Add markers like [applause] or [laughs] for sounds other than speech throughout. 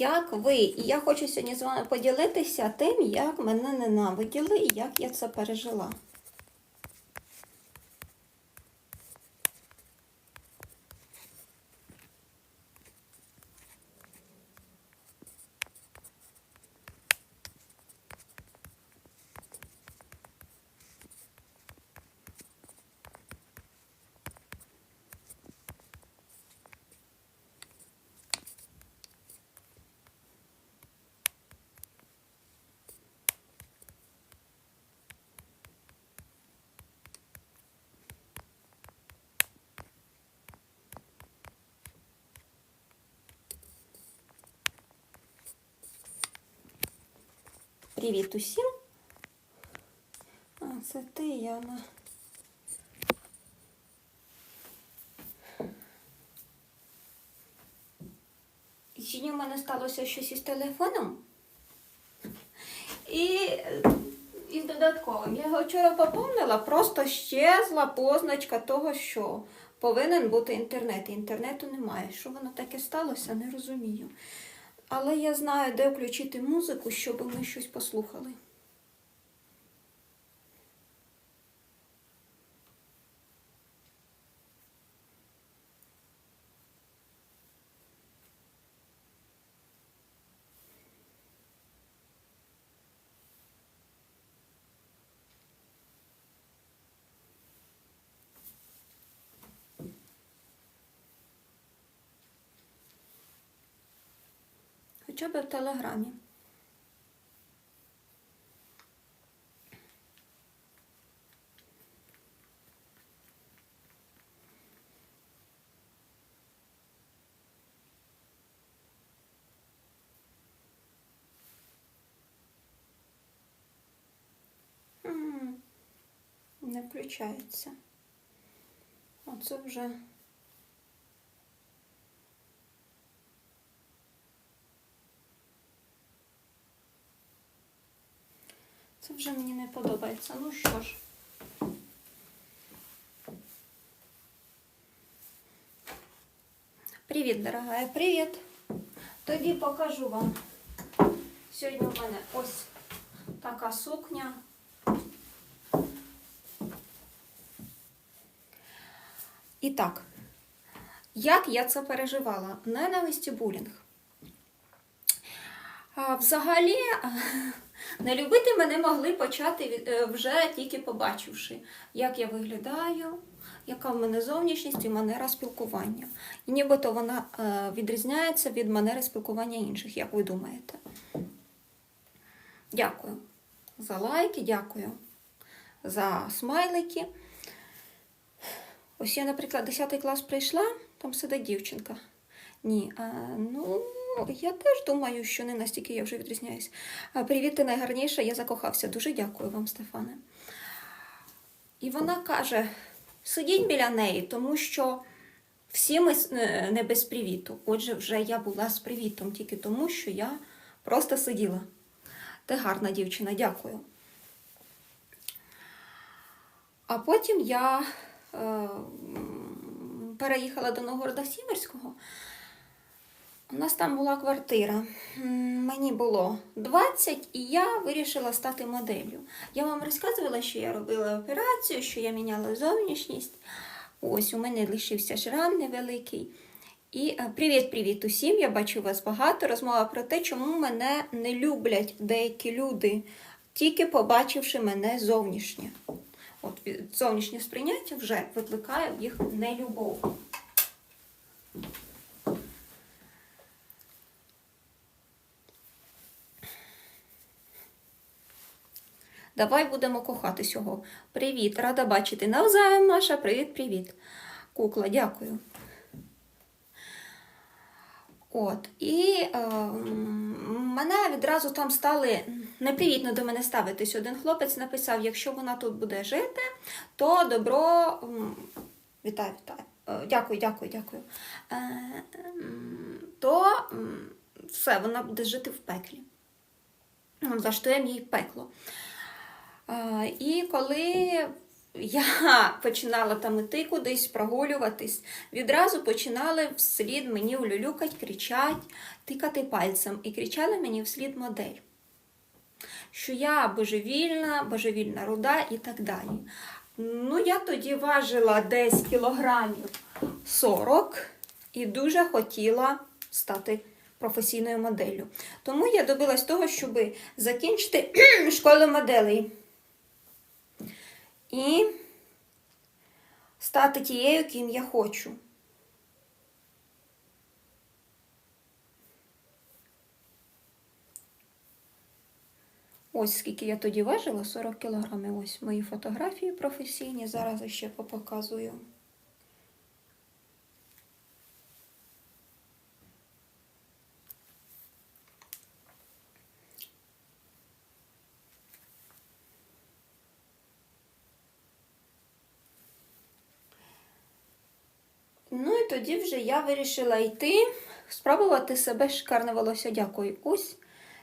як ви. І я хочу сьогодні з вами поділитися тим, як мене ненавиділи і як я це пережила. Привіт усім. А, це ти, Яна. І в мене сталося щось із телефоном. І, і з додатковим. Я його вчора поповнила, просто щезла позначка того, що повинен бути інтернет. І інтернету немає. Що воно таке сталося, не розумію. Але я знаю, де включити музику, щоб ми щось послухали. Хоча б в телеграмі. Не включається. Оце вже. Це вже мені не подобається. Ну що ж. Привіт, дорогая, привіт. Тоді покажу вам. Сьогодні у мене ось така сукня. І так, як я це переживала? Ненависть і булінг. А, Взагалі, не любити мене могли почати е, вже тільки побачивши, як я виглядаю, яка в мене зовнішність і манера спілкування. І нібито вона е, відрізняється від манери спілкування інших, як ви думаєте. Дякую за лайки, дякую за смайлики. Ось я, наприклад, 10 клас прийшла, там сидить дівчинка. Ні, а, ну, я теж думаю, що не настільки я вже відрізняюсь. Привіт, ти найгарніша, я закохався. Дуже дякую вам, Стефане. І вона каже: сидіть біля неї, тому що всі ми е, не без привіту. Отже, вже я була з привітом тільки тому, що я просто сиділа. Ти гарна дівчина, дякую. А потім я е, переїхала до Новгорода Сіверського. У нас там була квартира. Мені було 20, і я вирішила стати моделлю. Я вам розказувала, що я робила операцію, що я міняла зовнішність. Ось у мене лишився шрам невеликий. І е, привіт-привіт усім! Я бачу вас багато. Розмова про те, чому мене не люблять деякі люди, тільки побачивши мене зовнішнє. От зовнішнє сприйняття вже викликає в їх нелюбов. Давай будемо кохатись його. Привіт, рада бачити. Навзаєм, Маша, привіт-привіт. Кукла, дякую. От, і е, мене відразу там стали непривітно до мене ставитись. Один хлопець написав: якщо вона тут буде жити, то добро. Вітаю, вітаю. Е, Дякую, дякую, дякую. Е, То все, вона буде жити в пеклі. Влаштуємо їй пекло. І коли я [laughs] починала там іти кудись, прогулюватись, відразу починали вслід мені улюлюкать, кричать, тикати пальцем і кричали мені вслід модель. Що я божевільна, божевільна руда і так далі. Ну, я тоді важила десь кілограмів 40 і дуже хотіла стати професійною моделлю. Тому я добилась того, щоб закінчити [clears throat] школу моделей і стати тією, ким я хочу. Ось скільки я тоді важила, 40 кілограмів. Ось мої фотографії професійні. Зараз ще попоказую. Ну і тоді вже я вирішила йти, спробувати себе шикарне волосся. Дякую. Ось.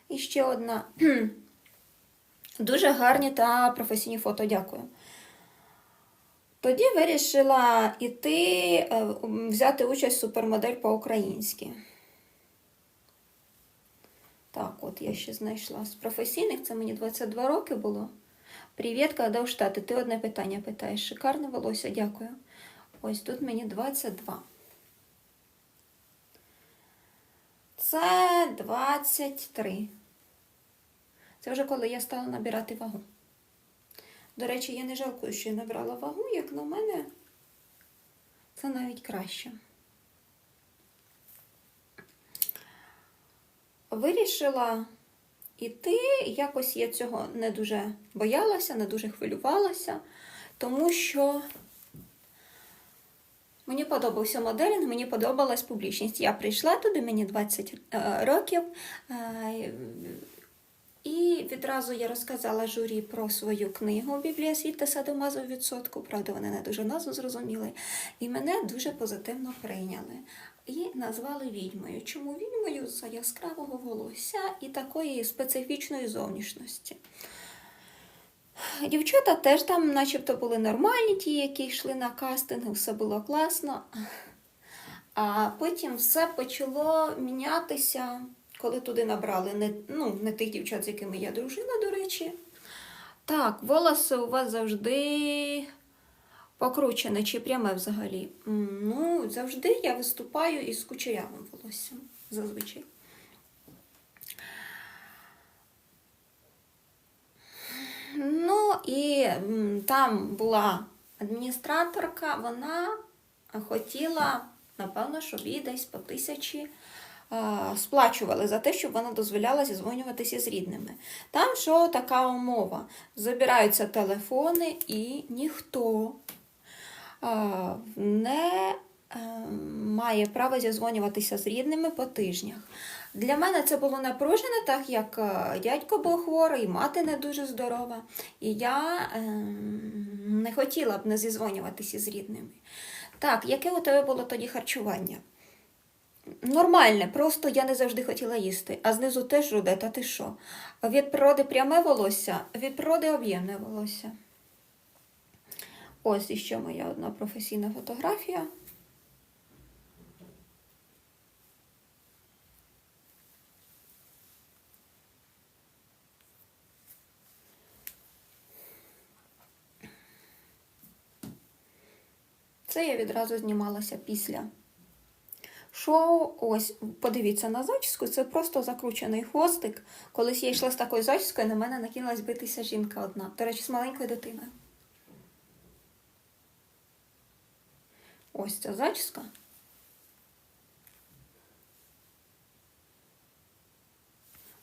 І ще одна. [clears throat] Дуже гарні та професійні фото, дякую. Тоді вирішила йти, е, взяти участь супермодель по-українськи. Так, от я ще знайшла. З професійних це мені 22 роки було. Привіт, коли в Штати. Ти одне питання питаєш. Шикарне волосся, дякую. Ось тут мені 22. Це 23. Це вже коли я стала набирати вагу. До речі, я не жалкую, що я набрала вагу, як на мене, це навіть краще. Вирішила іти, якось я цього не дуже боялася, не дуже хвилювалася, тому що мені подобався моделінг, мені подобалась публічність. Я прийшла туди, мені 20 е, років. Е, і відразу я розказала журі про свою книгу Біблія світа садомазу відсотку. Правда, вони не дуже назву зрозуміли. І мене дуже позитивно прийняли. І назвали відьмою. Чому відьмою? За яскравого волосся і такої специфічної зовнішності. Дівчата теж там, начебто, були нормальні, ті, які йшли на кастинг, все було класно. А потім все почало мінятися коли туди набрали не, ну, не тих дівчат, з якими я дружила, до речі. Так, волоси у вас завжди покручене чи пряме взагалі. Ну, завжди я виступаю із кучерявим волоссям зазвичай. Ну і там була адміністраторка, вона хотіла, напевно, щоб їй десь по тисячі сплачували за те, щоб вона дозволяла зізвонюватися з рідними. Там що така умова? Забираються телефони і ніхто не має права зізвонюватися з рідними по тижнях. Для мене це було напружено, так як е, дядько був хворий, мати не дуже здорова, і я ем, не хотіла б не зізвонюватися з рідними. Так, яке у тебе було тоді харчування? Нормальне, просто я не завжди хотіла їсти, а знизу теж руде, та ти що? Від природи пряме волосся, від природи об'ємне волосся. Ось іще моя одна професійна фотографія. Це я відразу знімалася після що ось, подивіться на зачіску, це просто закручений хвостик. Колись я йшла з такою зачіскою, на мене накинулась битися жінка одна. До речі, з маленькою дитиною. Ось ця зачіска.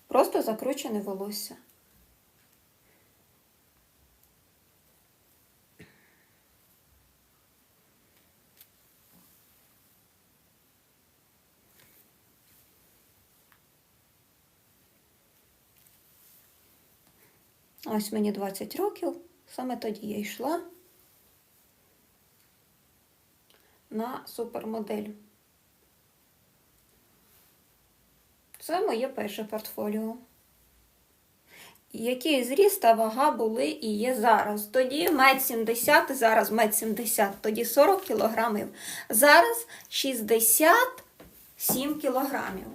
Просто закручене волосся. Ось мені 20 років, саме тоді я йшла на супермодель. Це моє перше портфоліо. який зріст та вага були і є зараз. Тоді мать 70, зараз мать 70, тоді 40 кілограмів. Зараз 67 кілограмів.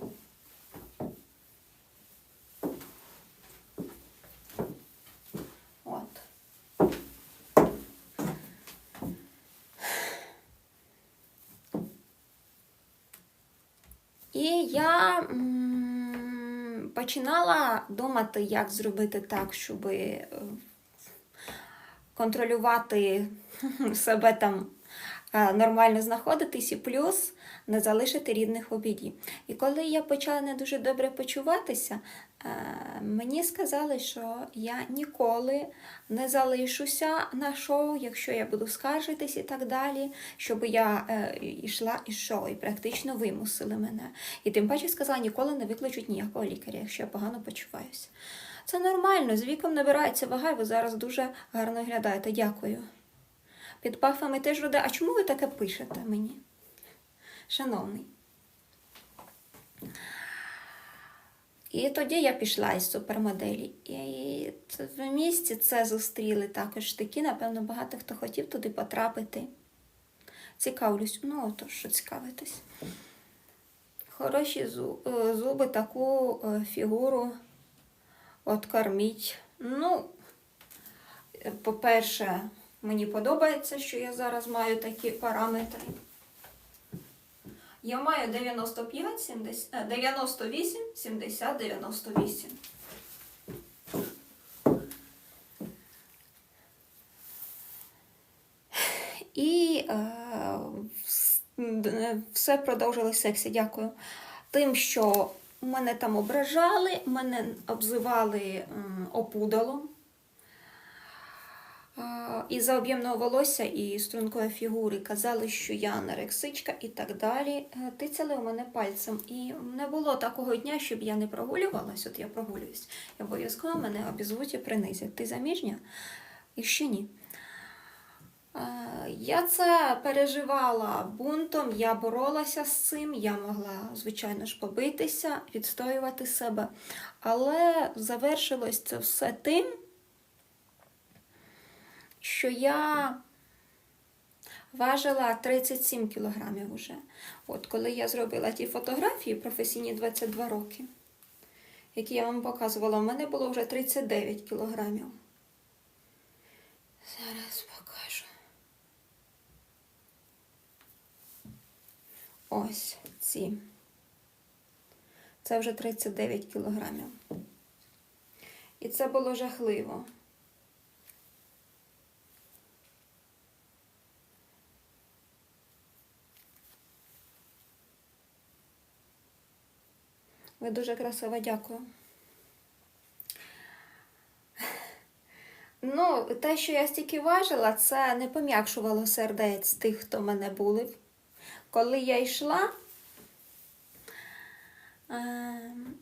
От. І я починала думати, як зробити так, щоб е, контролювати [laughs] себе там нормально знаходитись і плюс не залишити рідних в обіді. І коли я почала не дуже добре почуватися, е, мені сказали, що я ніколи не залишуся на шоу, якщо я буду скаржитись і так далі, щоб я е, йшла із шоу і практично вимусили мене. І тим паче сказала, ніколи не викличуть ніякого лікаря, якщо я погано почуваюся. Це нормально, з віком набирається вага, і ви зараз дуже гарно виглядаєте. Дякую. Під пахвами теж роде. А чому ви таке пишете мені? Шановний. І тоді я пішла із супермоделі. І в місті це зустріли також такі, напевно, багато хто хотів туди потрапити. Цікавлюсь, ну то що цікавитись. Хороші е, зуби, таку е, фігуру от корміть. Ну, е, по-перше, мені подобається, що я зараз маю такі параметри. Я маю 95, 70, е, 98, 70, 98. І е, все продовжилось сексі, дякую. Тим, що мене там ображали, мене обзивали опудалом. А, І за об'ємного волосся і стрункої фігури казали, що я анорексичка і так далі. Е, Тицяли у мене пальцем. І не було такого дня, щоб я не прогулювалась. От я прогулююсь. І обов'язково мене обізвуть і принизять. Ти заміжня? І ще ні. Е, Я це переживала бунтом, я боролася з цим, я могла, звичайно ж, побитися, відстоювати себе. Але завершилось це все тим, що я важила 37 кілограмів уже. От коли я зробила ті фотографії професійні 22 роки, які я вам показувала, в мене було вже 39 кілограмів. Зараз покажу. Ось ці. Це вже 39 кілограмів. І це було жахливо. Ви дуже красива, дякую. Ну, те, що я стільки важила, це не пом'якшувало сердець тих, хто мене булив. Коли я йшла, ем,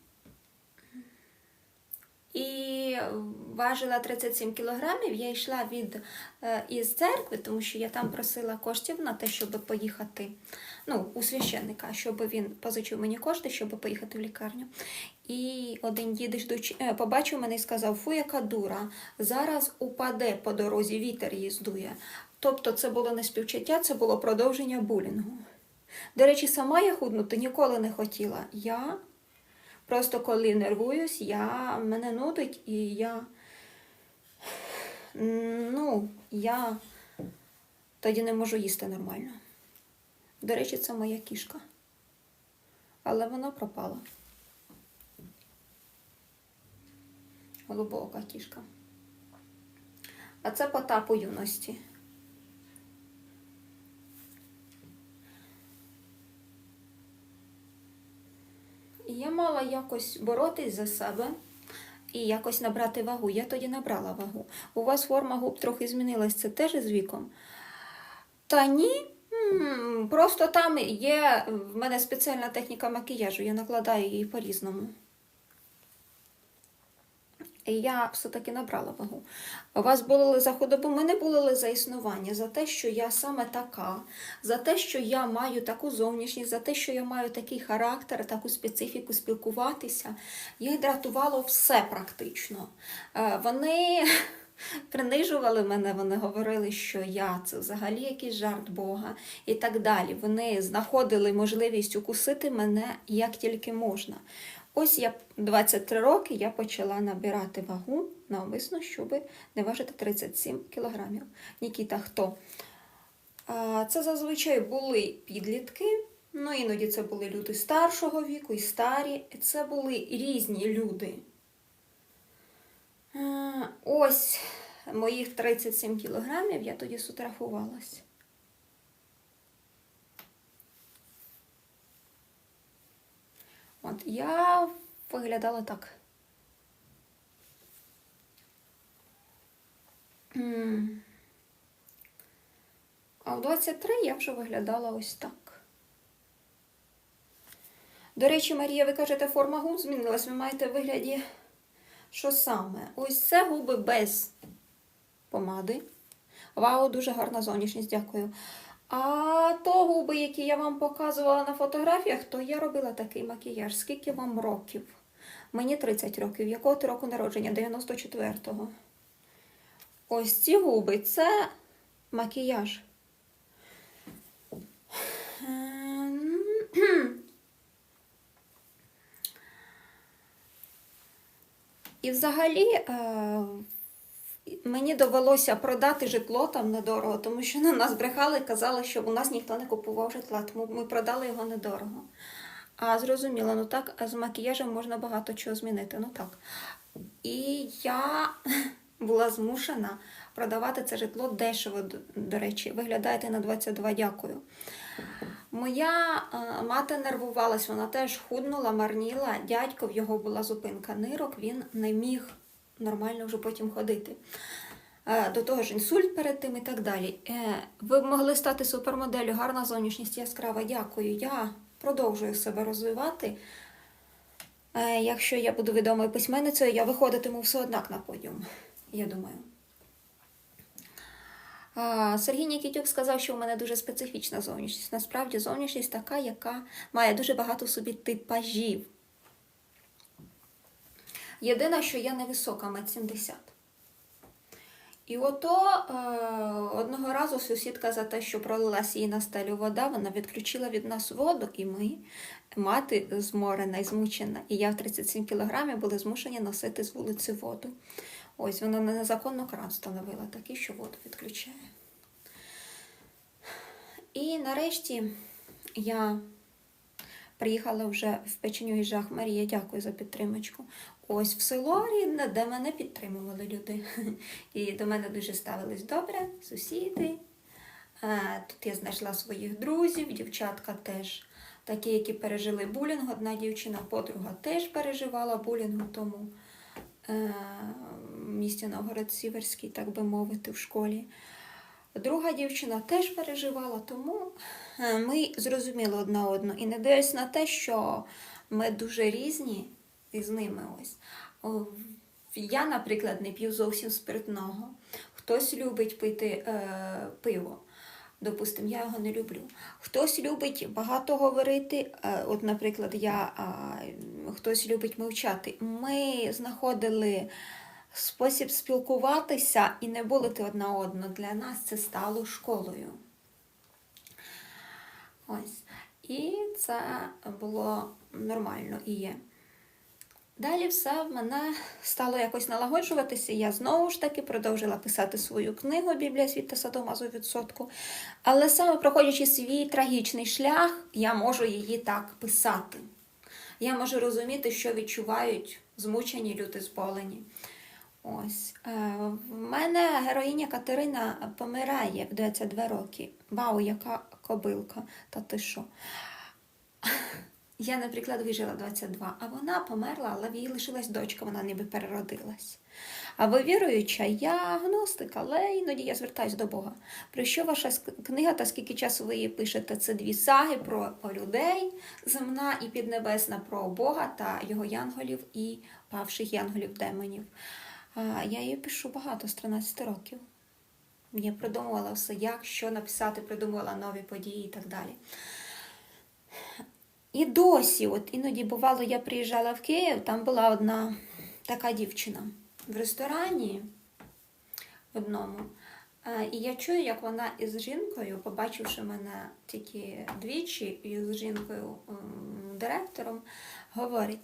і важила 37 кілограмів, я йшла від, е, із церкви, тому що я там просила коштів на те, щоб поїхати ну, у священника, щоб він позичив мені кошти, щоб поїхати в лікарню. І один дідич е, побачив мене і сказав: Фу, яка дура, зараз упаде по дорозі, вітер її здує. Тобто це було не співчуття, це було продовження булінгу. До речі, сама я худнути ніколи не хотіла. Я просто коли нервуюсь, я, мене нудить і я. Ну, я тоді не можу їсти нормально. До речі, це моя кішка. Але вона пропала. Глибока кішка. А це Потап у юності. І я мала якось боротись за себе і якось набрати вагу. Я тоді набрала вагу. У вас форма губ трохи змінилась, це теж з віком? Та ні. Просто там є в мене спеціальна техніка макіяжу, я накладаю її по-різному. Я все-таки набрала вагу. Вас болили за худобу, мене болили за існування, за те, що я саме така, за те, що я маю таку зовнішність, за те, що я маю такий характер, таку специфіку спілкуватися. Їх дратувало все практично. Е, Вони [laughs] принижували мене, вони говорили, що я це взагалі якийсь жарт Бога і так далі. Вони знаходили можливість укусити мене як тільки можна. Ось я 23 роки я почала набирати вагу навмисно, щоб не важити 37 кілограмів. Нікіта, хто? Це зазвичай були підлітки. Ну, іноді це були люди старшого віку і старі. Це були різні люди. Ось моїх 37 кілограмів я тоді сфотографувалась. От я виглядала так. А в 23 я вже виглядала ось так. До речі, Марія, ви кажете, форма губ змінилась. Ви маєте в вигляді що саме? Ось це губи без помади. Вау, дуже гарна зовнішність, дякую. А то губи, які я вам показувала на фотографіях, то я робила такий макіяж. Скільки вам років? Мені 30 років. Якого ти року народження? 94-го. Ось ці губи це макіяж. І взагалі е, мені довелося продати житло там недорого, тому що на нас брехали, казали, що у нас ніхто не купував житла, тому ми продали його недорого. А зрозуміло, ну так, з макіяжем можна багато чого змінити. Ну так. І я [laughs] була змушена продавати це житло дешево, до- до речі. Виглядаєте на 22, дякую. Моя е, мати нервувалась, вона теж худнула, марніла. Дядько в його була зупинка нирок, він не міг нормально вже потім ходити. Е, До того ж, інсульт перед тим і так далі. Е, Ви б могли стати супермоделлю, гарна зовнішність яскрава. Дякую. Я продовжую себе розвивати. Е, Якщо я буду відомою письменницею, я виходитиму все однак на подіум, я думаю. Сергій Нікітюк сказав, що у мене дуже специфічна зовнішність. Насправді зовнішність така, яка має дуже багато в собі типажів. Єдине, що я невисока, метр 70. І ото е, одного разу сусідка за те, що пролилася їй на стелю вода, вона відключила від нас воду, і ми, мати зморена і змучена, і я в 37 кілограмів були змушені носити з вулиці воду. Ось вона на незаконно кран встановила такий, що воду відключає. І нарешті я приїхала вже в печеню і жах Марія, дякую за підтримочку. Ось в село рідне, де мене підтримували люди. І до мене дуже ставились добре, сусіди. Е, Тут я знайшла своїх друзів, дівчатка теж такі, які пережили булінг. Одна дівчина, подруга теж переживала булінгу, тому е, місті Новгород Сіверський, так би мовити, в школі. Друга дівчина теж переживала, тому е, ми зрозуміли одна одну. І не дивлячись на те, що ми дуже різні із ними ось. Я, наприклад, не п'ю зовсім спиртного. Хтось любить пити е, пиво. Допустимо, я його не люблю. Хтось любить багато говорити. е, От, наприклад, я, а, хтось любить мовчати. Ми знаходили спосіб спілкуватися і не булити одна одну. Для нас це стало школою. Ось. І це було нормально і є. Далі все в мене стало якось налагоджуватися. Я знову ж таки продовжила писати свою книгу Біблія світ та садомазу відсотку. Але саме проходячи свій трагічний шлях, я можу її так писати. Я можу розуміти, що відчувають змучені люди зболені. Ось. Е, в мене героїня Катерина помирає в 22 роки. Вау, яка кобилка, та ти що? Я, наприклад, вижила 22, а вона померла, але в її лишилась дочка, вона ніби переродилась. А ви віруюча, я агностик, але іноді я звертаюсь до Бога. Про що ваша книга та скільки часу ви її пишете? Це дві саги про людей, земна і піднебесна, про Бога та його янголів і павших янголів демонів. Я її пишу багато з 13 років. Я придумувала все, як, що написати, придумувала нові події і так далі. І досі, от іноді бувало, я приїжджала в Київ, там була одна така дівчина в ресторані одному. І я чую, як вона із жінкою, побачивши мене тільки двічі, із жінкою-директором, говорить.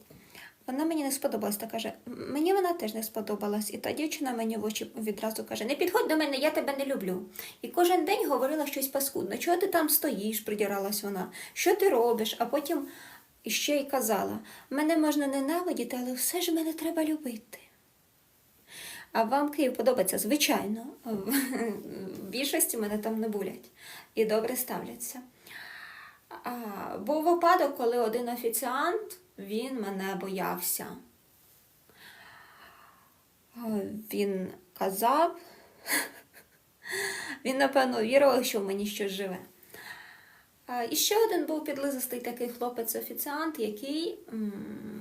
Вона мені не сподобалась та каже, мені вона теж не сподобалась. І та дівчина мені в очі відразу каже: Не підходь до мене, я тебе не люблю. І кожен день говорила щось паскудне. Чого ти там стоїш, придиралась вона, що ти робиш? А потім ще й казала: мене можна ненавидіти, але все ж мене треба любити. А вам Київ подобається, звичайно. В більшості мене там не булять і добре ставляться. А, був випадок, коли один офіціант він мене боявся. Він казав, [laughs] він, напевно, вірив, що в мені щось живе. І ще один був підлизистий такий хлопець-офіціант, який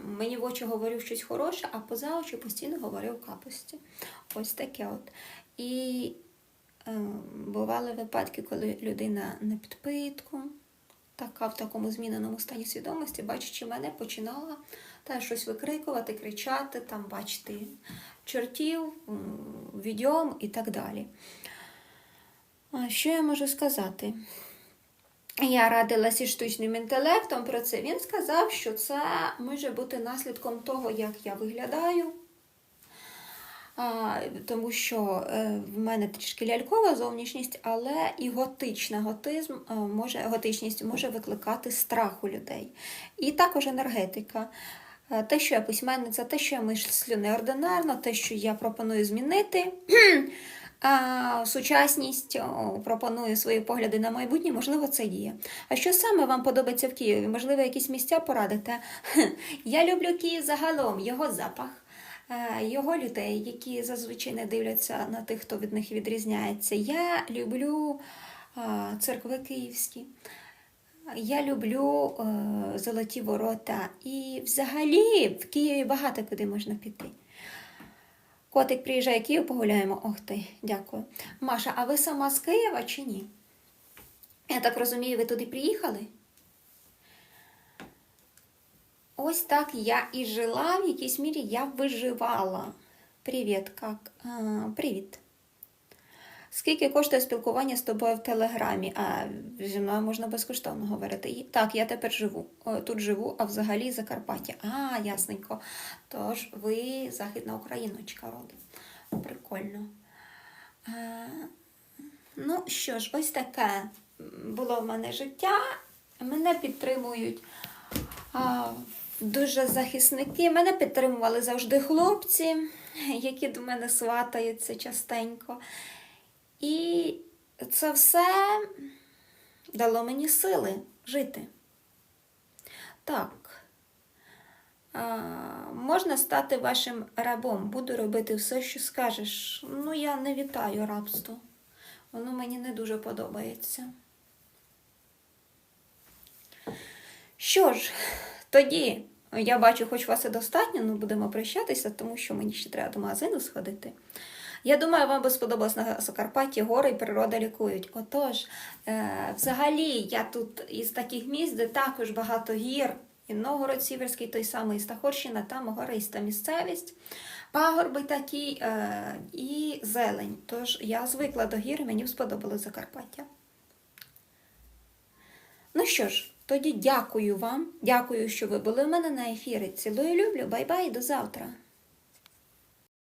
мені в очі говорив щось хороше, а поза очі постійно говорив капості. Ось таке от. І е, бували випадки, коли людина на підпитку, така в такому зміненому стані свідомості, бачачи мене, починала та щось викрикувати, кричати, там, бачити чортів, відьом і так далі. Що я можу сказати? Я радилася штучним інтелектом про це. Він сказав, що це може бути наслідком того, як я виглядаю. Тому що е, в мене трішки лялькова зовнішність, але і готична готизм е, може, готичність може викликати страх у людей. І також енергетика. Е, Те, що я письменниця, те, що я мислю неординарно, те, що я пропоную змінити. [clears throat] Сучасність о, пропонує свої погляди на майбутнє, можливо, це діє. А що саме вам подобається в Києві? Можливо, якісь місця порадите? [laughs] Я люблю Київ загалом, його запах, його людей, які зазвичай не дивляться на тих, хто від них відрізняється. Я люблю церкви київські. Я люблю е, золоті ворота. І взагалі в Києві багато куди можна піти. Котик приїжджає в Київ, погуляємо. Ох ти, дякую. Маша, а ви сама з Києва чи ні? Я так розумію, ви туди приїхали? Ось так я і жила, в якійсь мірі я виживала. Привіт, как? А, привіт. Скільки коштує спілкування з тобою в Телеграмі? А зі мною можна безкоштовно говорити. Так, я тепер живу. Тут живу, а взагалі Закарпаття. А, ясненько. Тож ви західна україночка родом. Прикольно. А, ну що ж, ось таке було в мене життя. Мене підтримують а, дуже захисники. Мене підтримували завжди хлопці, які до мене сватаються частенько. І це все дало мені сили жити. Так. А, можна стати вашим рабом, буду робити все, що скажеш. Ну, я не вітаю рабство. Воно мені не дуже подобається. Що ж, тоді я бачу, хоч вас і достатньо, але будемо прощатися, тому що мені ще треба до магазину сходити. Я думаю, вам би сподобалось на Закарпатті гори і природа лікують. Отож, е, взагалі, я тут із таких місць, де також багато гір, і Новгород Сіверський, той самий Стахорщина, там гориста місцевість, пагорби такі е, і зелень. Тож я звикла до гір, мені сподобалось Закарпаття. Ну що ж, тоді дякую вам. Дякую, що ви були в мене на ефірі. Цілую, люблю, бай-бай, до завтра.